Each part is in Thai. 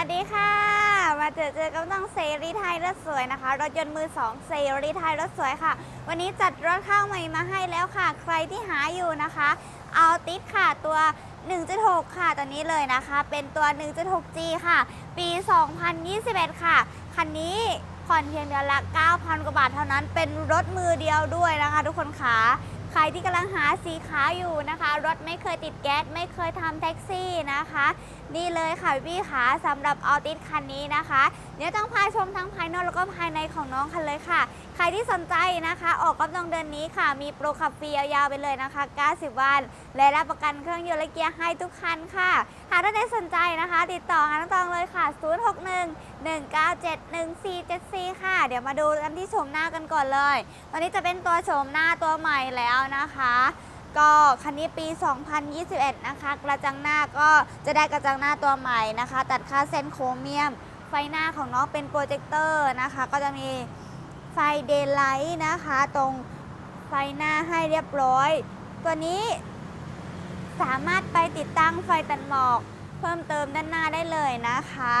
วัสดีค่ะ มาเจอเจอกับน้องเซรีไทยรถสวยนะคะ รถยนต์มือสองเซรีไทยรถสวยค่ะ วันนี้จัดรถเข้าใหม่มาให้แล้วค่ะ ใครที่หาอยู่นะคะเอาติดค่ะตัว 1.6 ค่ะตัวนี้เลยนะคะ เป็นตัว 1.6G ค่ะ ปี 2021 ค่ะ คันนี้ผ่อนเพียงเดือนละ 9,000 กว่าบาทเท่านั้น เป็นรถมือเดียวด้วยนะคะ ทุกคนขาใครที่กำลังหาสีขาวอยู่นะคะ รถไม่เคยติดแก๊ส ไม่เคยทำแท็กซี่นะคะ นี่เลยค่ะพี่ขาสำหรับออติสคันนี้นะคะ เดี๋ยวต้องพาชมทั้งภายนอกแล้วก็ภายในของน้องคันเลยค่ะ ใครที่สนใจนะคะ ออกกำลังเดือนนี้ค่ะ มีโปรขับฟรียาวๆไปเลยนะคะ 90 วัน และรับประกันเครื่องยนต์และเกียร์ให้ทุกคันค่ะ หากท่านใดสนใจนะคะ ติดต่อหาน้องตองเลยค่ะ 061 197 1474 ค่ะ เดี๋ยวมาดูกันที่โฉมหน้ากันก่อนเลย ตอนนี้จะเป็นตัวโฉมหน้าตัวใหม่แล้วนะคะ ก็คันนี้ปี 2021 นะคะ กระจังหน้าก็จะได้กระจังหน้าตัวใหม่นะคะ ตัดค่าเส้นโครเมียม ไฟหน้าของน้องเป็นโปรเจคเตอร์นะคะ ก็จะมีไฟเดย์ไลท์นะคะ ตรงไฟหน้าให้เรียบร้อย ตัวนี้สามารถไปติดตั้งไฟตัดหมอก เพิ่มเติมด้านหน้าได้เลยนะคะ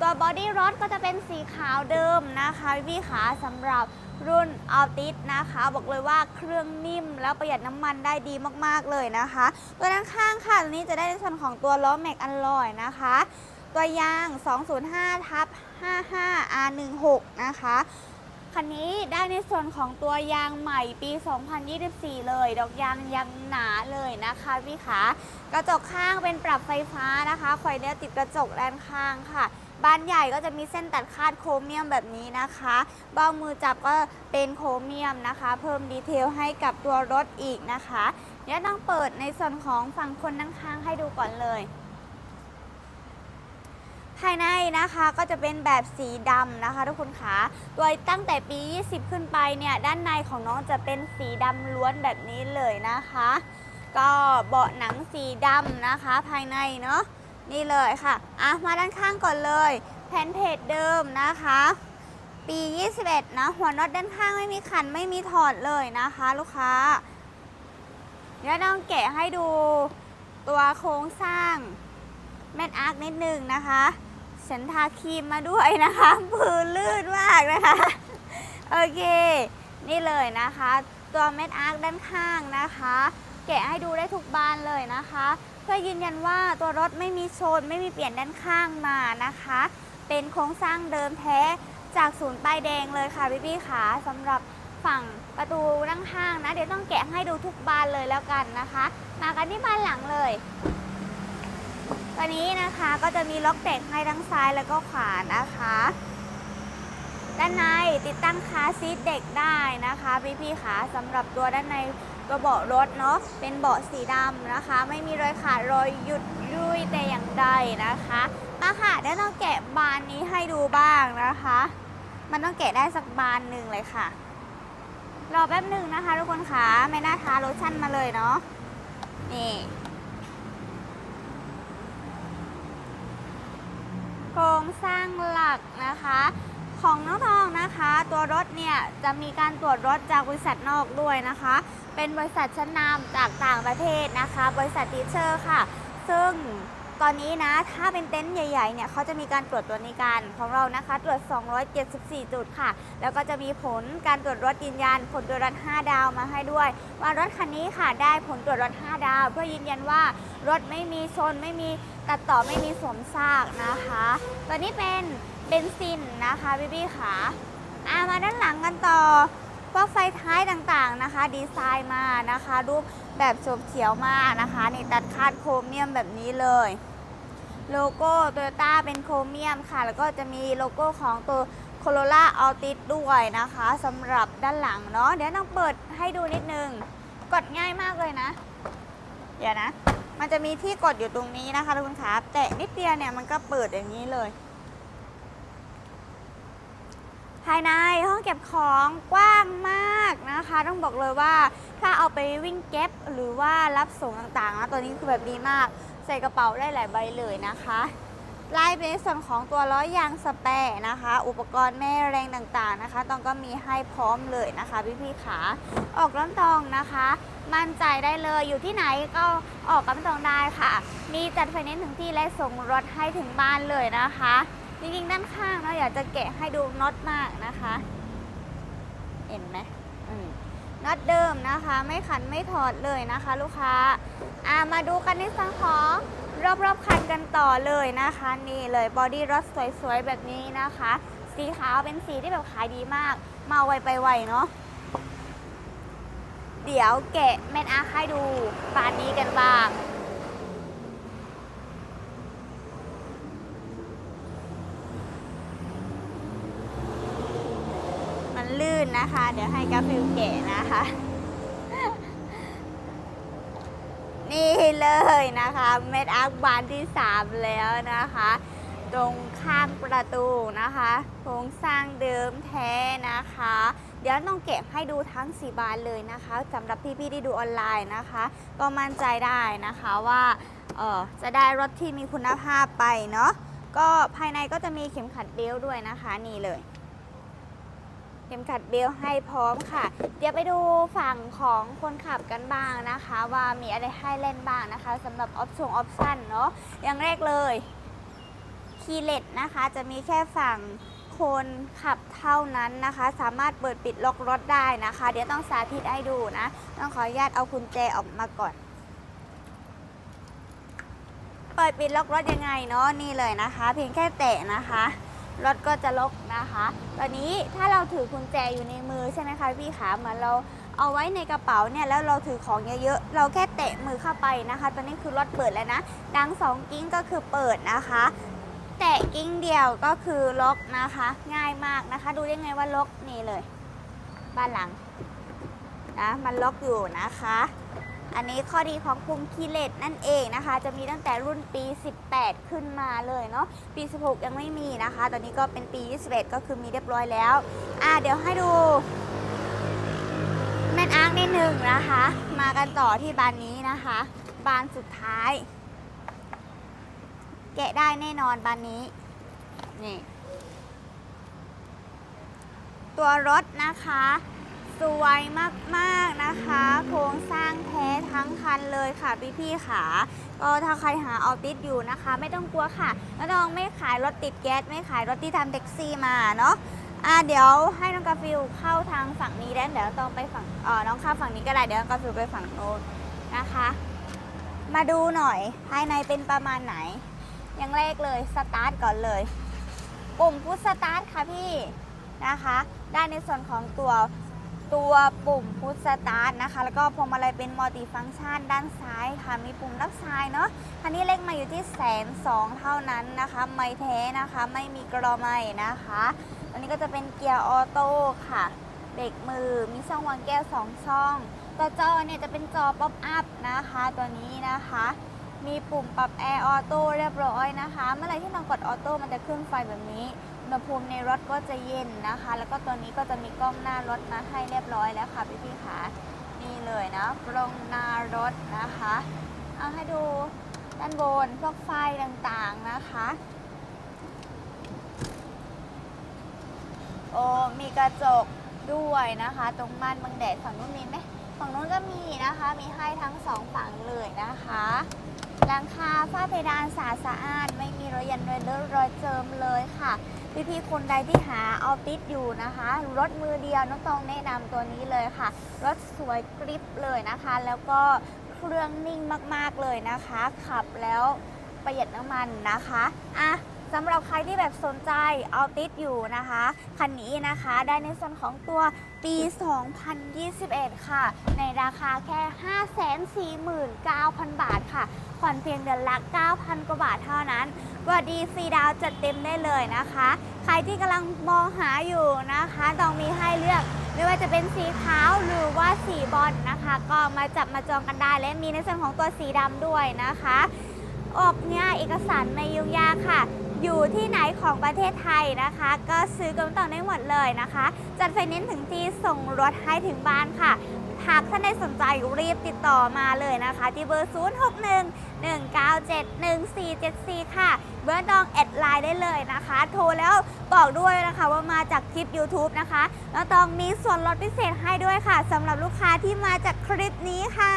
ตัวบอดี้รถก็จะเป็นสีขาวเดิมนะคะพี่ขาสำหรับรุ่นอัลติสนะคะ บอกเลยว่าเครื่องนิ่มแล้วประหยัดน้ำมันได้ดีมากๆเลยนะคะ ตัวด้านข้างค่ะตัวนี้จะได้ในส่วนของตัวล้อแม็กอัลลอยนะคะ ตัวยาง 205ทับ55 R16 นะคะคันนี้ได้ในส่วนของตัวยางใหม่ปี 2024 เลย ดอกยางยังหนาเลยนะคะพี่ขากระจกข้างเป็นปรับไฟฟ้านะคะคอยเนี้ยติดกระจกด้านข้างค่ะ บานใหญ่ก็จะมีเส้นตัดคาดโครเมียมแบบนี้นะคะเบ้ามือจับก็เป็นโครเมียมนะคะ เพิ่มดีเทลให้กับตัวรถอีกนะคะเดี๋ยวต้องเปิดในส่วนของฝั่งคนนั่งข้างให้ดูก่อนเลยภายในนะคะก็จะเป็นแบบสีดำนะคะทุกคนคะโดยตั้งแต่ปี 20 ขึ้นไปเนี่ยด้านในของน้องจะเป็นสีดำล้วนแบบนี้เลยนะคะ ก็เบาะหนังสีดำนะคะ ภายในเนาะ นี่เลยค่ะอะมาด้านข้างก่อนเลยแผ่นเพจเดิมนะคะ ปี 21 นะ หัวน็อตด้านข้างไม่มีขันไม่มีถอดเลยนะคะ ลูกค้า เดี๋ยวน้องแกะให้ดูตัวโครงสร้างแมทอาร์คนิดนึงนะคะฉันทาครีมมาด้วยนะคะพื้นลื่นมากนะคะ โอเค นี่เลยนะคะ ตัวเม็ดอาร์คด้านข้างนะคะ แกะให้ดูได้ทุกบานเลยนะคะ พื่อยืนยันว่าตัวรถไม่มีโชน ไม่มีเปลี่ยนด้านข้างมานะคะ เป็นโครงสร้างเดิมแท้จากศูนย์ป้ายแดงเลยค่ะพี่พี่ขาสำหรับฝั่งประตูด้านข้างนะ เดี๋ยวต้องแกะให้ดูทุกบานเลยแล้วกันนะคะ มากันที่บานหลังเลยตัวนี้นะคะก็จะมีล็อกเด็กให้ทั้งซ้ายแล้วก็ขวานะคะ ด้านในติดตั้งคาซีทเด็กได้นะคะพี่พี่ขาสำหรับตัวด้านใน ตัวเบาะรถเนาะเป็นเบาะสีดำนะคะ ไม่มีรอยขาดรอยหยุดยุยแต่อย่างใดนะคะมาค่ะเดี๋ยวเราแกะบานนี้ให้ดูบ้างนะคะ มันต้องแกะได้สักบานหนึ่งเลยค่ะ รอแป๊บหนึ่งนะคะ ทุกคนคะไม่น่าทาโลชั่นมาเลยเนาะนี่โครงสร้างหลักนะคะของน้องทองนะคะ ตัวรถเนี่ยจะมีการตรวจรถจากบริษัทนอกด้วยนะคะ เป็นบริษัทชั้นนำจากต่างประเทศนะคะ บริษัททีเชอร์ค่ะ ซึ่งตอนนี้นะถ้าเป็นเต็นท์ใหญ่ๆเนี่ยเขาจะมีการตรวจตัวนี้กันของเรานะคะ ตรวจ 274 จุดค่ะ แล้วก็จะมีผลการตรวจรถยืนยัน ผลตรวจรถ 5 ดาวมาให้ด้วย ว่ารถคันนี้ค่ะได้ผลตรวจรถ 5 ดาว เพื่อยืนยันว่ารถไม่มีชนไม่มีตัดต่อไม่มีสวมซากนะคะตัวนี้เป็นเบนซินนะคะพี่พี่ขาอ่ามาด้านหลังกันต่อ พวกไฟท้ายต่างๆนะคะ ดีไซน์มานะคะ รูปแบบโฉบเฉียวมากนะคะนี่ตัดคาดโครเมียมแบบนี้เลย โลโก้โตโยต้าเป็นโครเมียมค่ะ แล้วก็จะมีโลโก้ของตัวโคโรล่าอัลติสด้วยนะคะสำหรับด้านหลังเนาะเดี๋ยวต้องเปิดให้ดูนิดนึง กดง่ายมากเลยนะ เดี๋ยวนะ มันจะมีที่กดอยู่ตรงนี้นะคะทุกคนคะแตะนิดเดียวเนี่ยมันก็เปิดอย่างนี้เลย ภายในห้องเก็บของกว้างมากนะคะ ต้องบอกเลยว่าถ้าเอาไปวิ่งเก็บหรือว่ารับส่งต่างๆนะตัวนี้คือแบบดีมาก ใส่กระเป๋าได้หลายใบเลยนะคะไล่เป็นส่วนของตัวล้อยางสแปรนะคะ อุปกรณ์แม่แรงต่างๆนะคะต้องก็มีให้พร้อมเลยนะคะพี่ๆขาออกร้อนตองนะคะ มั่นใจได้เลยอยู่ที่ไหนก็ออกกับไม่ต้องได้ค่ะ มีจัดไฟแนนซ์ถึงที่และส่งรถให้ถึงบ้านเลยนะคะ จริงๆด้านข้างเนาอยากจะแกะให้ดูน็อตมากนะคะ เห็นไหมน็อตเดิมนะคะ ไม่ขันไม่ถอดเลยนะคะ ลูกค้าอ่ามาดูกันในส่วนของรอบๆคันกันต่อเลยนะคะ นี่เลยบอดี้รถสวยๆ แบบนี้นะคะ สีขาวเป็นสีที่แบบขายดีมาก มาไวไปไวเนาะเดี๋ยวแกะแม่นอาให้ดูบานนี้กันบ้าง มั นนะคะ เดี๋ยวให้กาฟิลแกะนะคะ นี่เลยนะคะเม็ดอาร์คบานที่ 3 แล้วนะคะ ตรงข้างประตูนะคะโครงสร้างเดิมแท้นะคะ เดี๋ยวต้องเก็บให้ดูทั้ง 4 บานเลยนะคะสำหรับพี่ๆที่ดูออนไลน์นะคะ ก็มั่นใจได้นะคะว่าเออจะได้รถที่มีคุณภาพไปเนาะก็ภายในก็จะมีเข็มขัดเบลด้วยนะคะ นี่เลย เข็มขัดเบลต์ให้พร้อมค่ะ เดี๋ยวไปดูฝั่งของคนขับกันบ้างนะคะ ว่ามีอะไรให้เล่นบ้างนะคะสำหรับออปชั่นออปชั่นเนาะอย่างแรกเลยคีย์เลตนะคะ จะมีแค่ฝั่งคนขับเท่านั้นนะคะ สามารถเปิดปิดล็อกรถได้นะคะ เดี๋ยวต้องสาธิตให้ดูนะ ต้องขออนุญาตเอากุญแจออกมาก่อนเปิดปิดล็อกรถยังไงเนาะนี่เลยนะคะ เพียงแค่แตะนะคะ รถก็จะล็อกนะคะ ตอนนี้ถ้าเราถือกุญแจอยู่ในมือใช่ไหมคะพี่ขาเหมือนเราเอาไว้ในกระเป๋าเนี่ยแล้วเราถือของเยอะๆ เราแค่เตะมือเข้าไปนะคะ ตอนนี้คือรถเปิดแล้วนะ ดังสองกิ้งก็คือเปิดนะคะ แตะกิ้งเดียวก็คือล็อกนะคะ ง่ายมากนะคะ ดูได้ไงว่าล็อกนี่เลย บ้านหลังนะมันล็อกอยู่นะคะ อันนี้ข้อดีของปุ่มคีเลตนั่นเองนะคะ จะมีตั้งแต่รุ่นปี 18 ขึ้นมาเลยเนาะปี 16 ยังไม่มีนะคะ ตอนนี้ก็เป็นปี 21 ก็คือมีเรียบร้อยแล้ว อ่าเดี๋ยวให้ดูแม่นอ้างนิดหนึ่งนะคะ มากันต่อที่บานนี้นะคะ บานสุดท้าย แกะได้แน่นอนบานนี้นี่ตัวรถนะคะ สวยมากๆนะคะ โครงสร้างแท้ทั้งคันเลยค่ะพี่ๆขาก็ถ้าใครหาออฟติสอยู่นะคะ ไม่ต้องกลัวค่ะน้องไม่ขายรถติดแก๊สไม่ขายรถที่ทำแท็กซี่มาเนาะอะเดี๋ยวให้น้องกาฟิลเข้าทางฝั่งนี้แล้วเดี๋ยวต้องไปฝั่งเออน้องข้ามฝั่งนี้ก็ได้เดี๋ยวน้องกาฟิลไปฝั่งโน้นนะคะ มาดูหน่อยภายในเป็นประมาณไหน อย่างแรกเลยสตาร์ทก่อนเลยปุ่มพุชสตาร์ทค่ะพี่นะคะ ได้ในส่วนของตัว ตัวปุ่มพุชสตาร์ทนะคะ แล้วก็พวงมาลัยเป็นมัลติฟังก์ชันด้านซ้ายค่ะ มีปุ่มรับสายเนาะคันนี้เลขมาอยู่ที่แสนสองเท่านั้นนะคะ ไม่แท้นะคะ ไม่มีกรอไม่นะคะอันนี้ก็จะเป็นเกียร์ออโต้ค่ะ เบรกมือ มีช่องวางแก้วสองช่อง ตัวจอเนี่ยจะเป็นจอป๊อปอัพนะคะ ตัวนี้นะคะ มีปุ่มปรับแอร์ออโต้เรียบร้อยนะคะ เมื่อไรที่เรากดออโต้มันจะขึ้นไฟแบบนี้อุณหภูมิในรถก็จะเย็นนะคะ แล้วก็ตัวนี้ก็จะมีกล้องหน้ารถมาให้เรียบร้อยแล้วค่ะพี่พี่คะนี่เลยนะกล้องหน้ารถนะคะเอาให้ดูด้านบนพวกไฟต่างๆนะคะโอ้มีกระจกด้วยนะคะ ตรงม่านบังแดดฝั่งนู้นมีไหม ฝั่งนู้นก็มีนะคะ มีให้ทั้งสองฝั่งเลยนะคะหลังคาฝ้าเพดานสะอาดสะอาด ไม่มีรอยยันรอยเลอะรอยเจิมเลยค่ะ พี่ๆคนใดที่หาออติสอยู่นะคะ รถมือเดียวน้องตองแนะนำตัวนี้เลยค่ะ รถสวยกริบเลยนะคะ แล้วก็เครื่องนิ่งมากๆเลยนะคะ ขับแล้วประหยัดน้ำมันนะคะอะ สำหรับใครที่แบบสนใจเอาติสอยู่นะคะ คันนี้นะคะได้ในส่วนของตัวปี 2021 ค่ะ ในราคาแค่ 549,000 บาทค่ะผ่อนเพียงเดือนละ 9,000 กว่าบาทเท่านั้นกว่าดีฟรีดาวจัดเต็มได้เลยนะคะ ใครที่กำลังมองหาอยู่นะคะต้องมีให้เลือกไม่ว่าจะเป็นสีขาวหรือว่าสีบอลนะคะ ก็มาจับมาจองกันได้และมีในส่วนของตัวสีดำด้วยนะคะ ออกเนี่ยเอกสารไม่ยุ่งยากค่ะ อยู่ที่ไหนของประเทศไทยนะคะ ก็ซื้อกันต่อได้หมดเลยนะคะ จัดไฟแนนซ์ถึงที่ส่งรถให้ถึงบ้านค่ะ หากท่านใดสนใจรีบติดต่อมาเลยนะคะ ที่เบอร์ 061 197 1474 ค่ะ เบอร์ดองแอดไลน์ได้เลยนะคะ โทรแล้วบอกด้วยนะคะว่ามาจากคลิป YouTube นะคะแล้วตองมีส่วนลดพิเศษให้ด้วยค่ะสำหรับลูกค้าที่มาจากคลิปนี้ค่ะ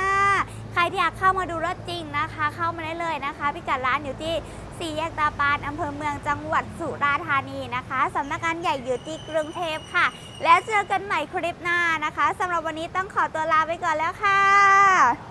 ใครที่อยากเข้ามาดูรถจริงนะคะ เข้ามาได้เลยนะคะพิกัดร้านอยู่ที่สี่แยกตาปานอำเภอเมืองจังหวัดสุราษฎร์ธานีนะคะสำนักงานใหญ่อยู่ที่กรุงเทพค่ะ แล้วเจอกันใหม่คลิปหน้านะคะสำหรับวันนี้ต้องขอตัวลาไปก่อนแล้วค่ะ